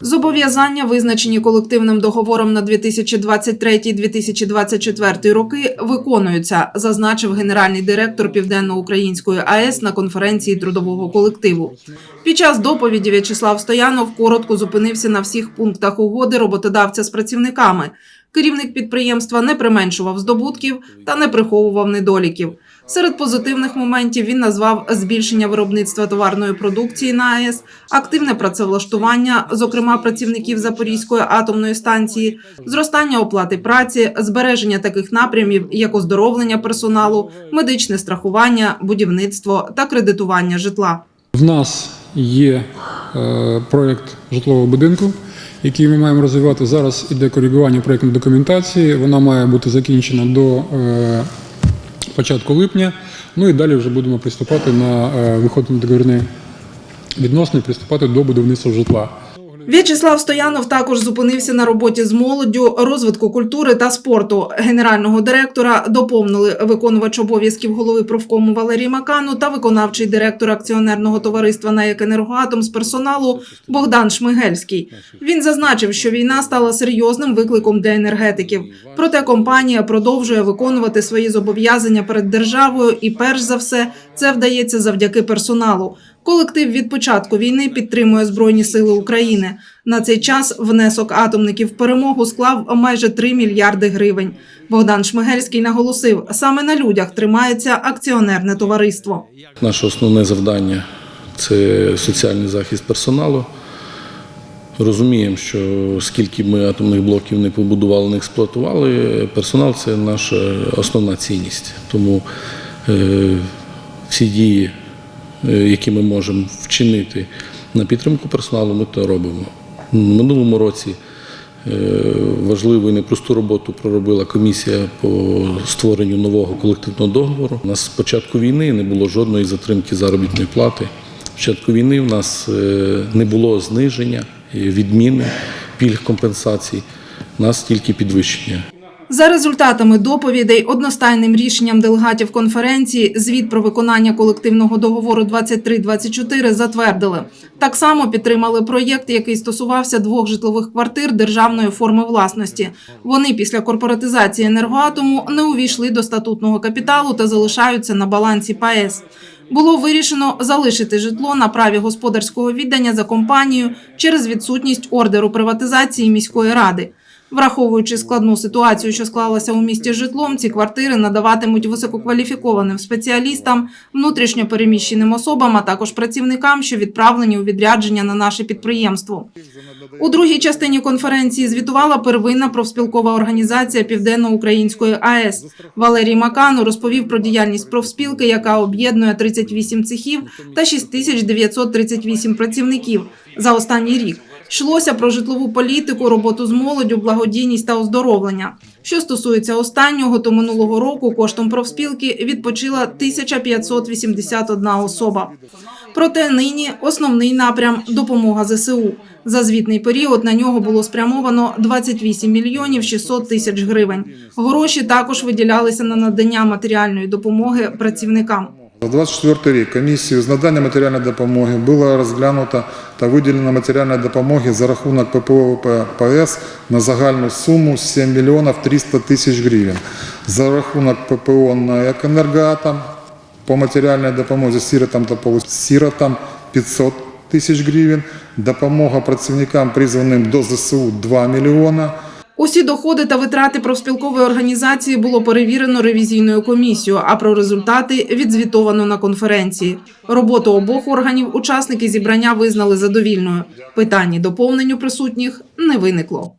Зобов'язання, визначені колективним договором на 2023-2024 роки, виконуються, зазначив генеральний директор Південно-Української АЕС на конференції трудового колективу. Під час доповіді В'ячеслав Стоянов коротко зупинився на всіх пунктах угоди роботодавця з працівниками. Керівник підприємства не применшував здобутків та не приховував недоліків. Серед позитивних моментів він назвав збільшення виробництва товарної продукції на АЕС, активне працевлаштування, зокрема працівників Запорізької атомної станції, зростання оплати праці, збереження таких напрямів, як оздоровлення персоналу, медичне страхування, будівництво та кредитування житла. В нас є е, проєкт житлового будинку, який ми маємо розвивати. Зараз іде коригування проєктної документації. Вона має бути закінчена до е, початку липня. Ну і далі вже будемо приступати на е, виходити на договірні відносини, приступати до будівництва житла. В'ячеслав Стоянов також зупинився на роботі з молоддю, розвитку культури та спорту. Генерального директора доповнили виконувач обов'язків голови профкому Валерій Макану та виконавчий директор акціонерного товариства «НАЕК Енергоатом» з персоналу Богдан Шмигельський. Він зазначив, що війна стала серйозним викликом для енергетиків. Проте компанія продовжує виконувати свої зобов'язання перед державою, і перш за все це вдається завдяки персоналу. Колектив від початку війни підтримує Збройні Сили України. На цей час внесок атомників в перемогу склав майже 3 мільярди гривень. Богдан Шмигельський наголосив, саме на людях тримається акціонерне товариство. Наше основне завдання це соціальний захист персоналу. Розуміємо, що скільки ми атомних блоків не побудували, не експлуатували, персонал це наша основна цінність. Тому е, всі дії, які ми можемо вчинити на підтримку персоналу, ми то робимо. В минулому році е, важливу і непросту роботу проробила комісія по створенню нового колективного договору. У нас з початку війни не було жодної затримки заробітної плати. З початку війни в нас е, не було зниження, е, відміни, пільг компенсацій, у нас тільки підвищення. За результатами доповідей, одностайним рішенням делегатів конференції звіт про виконання колективного договору 23-24 затвердили. Так само підтримали проєкт, який стосувався двох житлових квартир державної форми власності. Вони після корпоратизації енергоатому не увійшли до статутного капіталу та залишаються на балансі ПАЕС. Було вирішено залишити житло на праві господарського віддання за компанією через відсутність ордеру приватизації міської ради. Враховуючи складну ситуацію, що склалася у місті житлом, ці квартири надаватимуть висококваліфікованим спеціалістам, внутрішньо переміщеним особам, а також працівникам, що відправлені у відрядження на наше підприємство. У другій частині конференції звітувала первинна профспілкова організація Південно-Української АЕС. Валерій Макану розповів про діяльність профспілки, яка об'єднує 38 цехів та 6938 працівників за останній рік. Йшлося про житлову політику, роботу з молоддю, благодійність та оздоровлення. Що стосується останнього, то минулого року коштом профспілки відпочила 1581 особа. Проте нині основний напрям допомога ЗСУ. За звітний період на нього було спрямовано 28 мільйонів 600 тисяч гривень. Гроші також виділялися на надання матеріальної допомоги працівникам. За 24 рік комісією з надання матеріальної допомоги було розглянуто та виділено матеріальної допомоги за рахунок ППО ПС на загальну суму 7 мільйонів 300 тисяч гривень. За рахунок ППО на «Екенергоатом» по матеріальній допомозі сиротам та полусиротам 500 тисяч гривень. Допомога працівникам, призваним до ЗСУ 2 мільйона. Усі доходи та витрати профспілкової організації було перевірено ревізійною комісією, а про результати відзвітовано на конференції. Роботу обох органів учасники зібрання визнали задовільною. Питання доповненню присутніх не виникло.